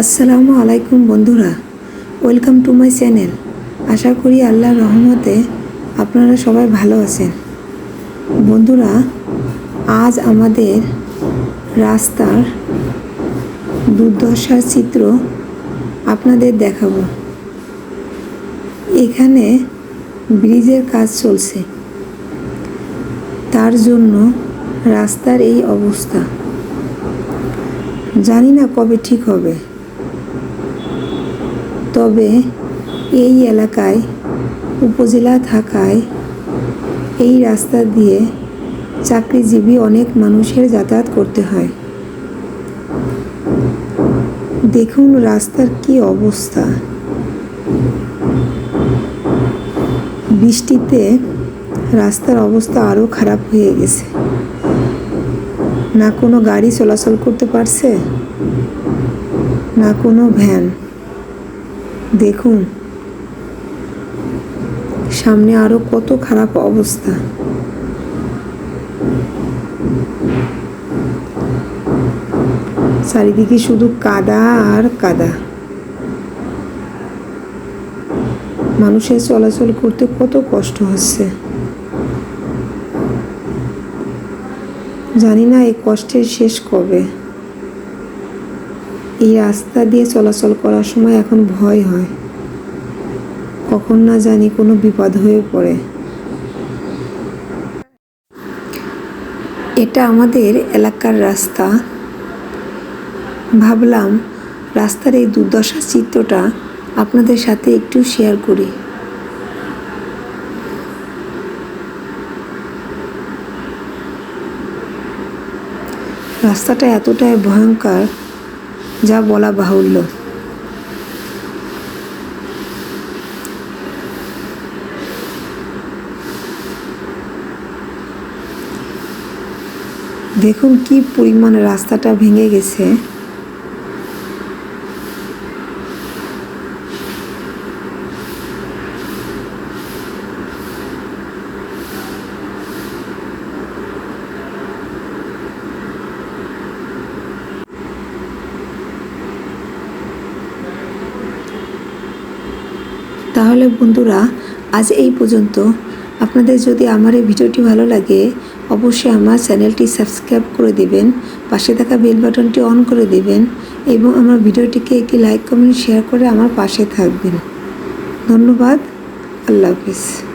আসসালামু আলাইকুম বন্ধুরা, ওয়েলকাম টু মাই চ্যানেল। আশা করি আল্লাহর রহমতে আপনারা সবাই ভালো আছেন। বন্ধুরা, আজ আমাদের রাস্তার দুর্দশার চিত্র আপনাদের দেখাবো। এখানে ব্রিজের কাজ চলছে। তার জন্য রাস্তার এই অবস্থা। জানি না কবে ঠিক হবে। তবে এই এলাকায়, উপজেলা থাকায় এই রাস্তা দিয়ে চাকরিজীবী অনেক মানুষের যাতায়াত করতে হয়। দেখুন রাস্তার কি অবস্থা। বৃষ্টিতে রাস্তার অবস্থা আরও খারাপ হয়ে গেছে। না কোনো গাড়ি চলাচল করতে পারছে, না কোনো ভ্যান। দেখুন, সামনে আরও কত খারাপ অবস্থা। চারিদিকে শুধু কাদা আর কাদা। মানুষের চলাচল করতে কত কষ্ট হচ্ছে। জানি না এই কষ্টের শেষ কবে। এই রাস্তা দিয়ে চলাচল করার সময় এখন ভয় হয়। কখন না জানি কোনো বিপদ হয়ে পড়ে। এটা আমাদের এলাকার রাস্তা। ভাবলাম রাস্তার এই দুর্দশা চিত্রটা আপনাদের সাথে একটু শেয়ার করি। রাস্তাটা এতটাই ভয়ঙ্কর যা বলা বাহুল্য। দেখুন কি পরিমাণ রাস্তাটা ভেঙে গেছে। তাহলে বন্ধুরা, আজ এই পর্যন্ত। আপনাদের যদি আমার এই ভিডিওটি ভালো লাগে, অবশ্যই আমার চ্যানেলটি সাবস্ক্রাইব করে দেবেন, পাশে থাকা বেল বাটনটি অন করে দেবেন এবং আমার ভিডিওটিকে একটি লাইক, কমেন্ট, শেয়ার করে আমার পাশে থাকবেন। ধন্যবাদ, আল্লাহ হাফিজ।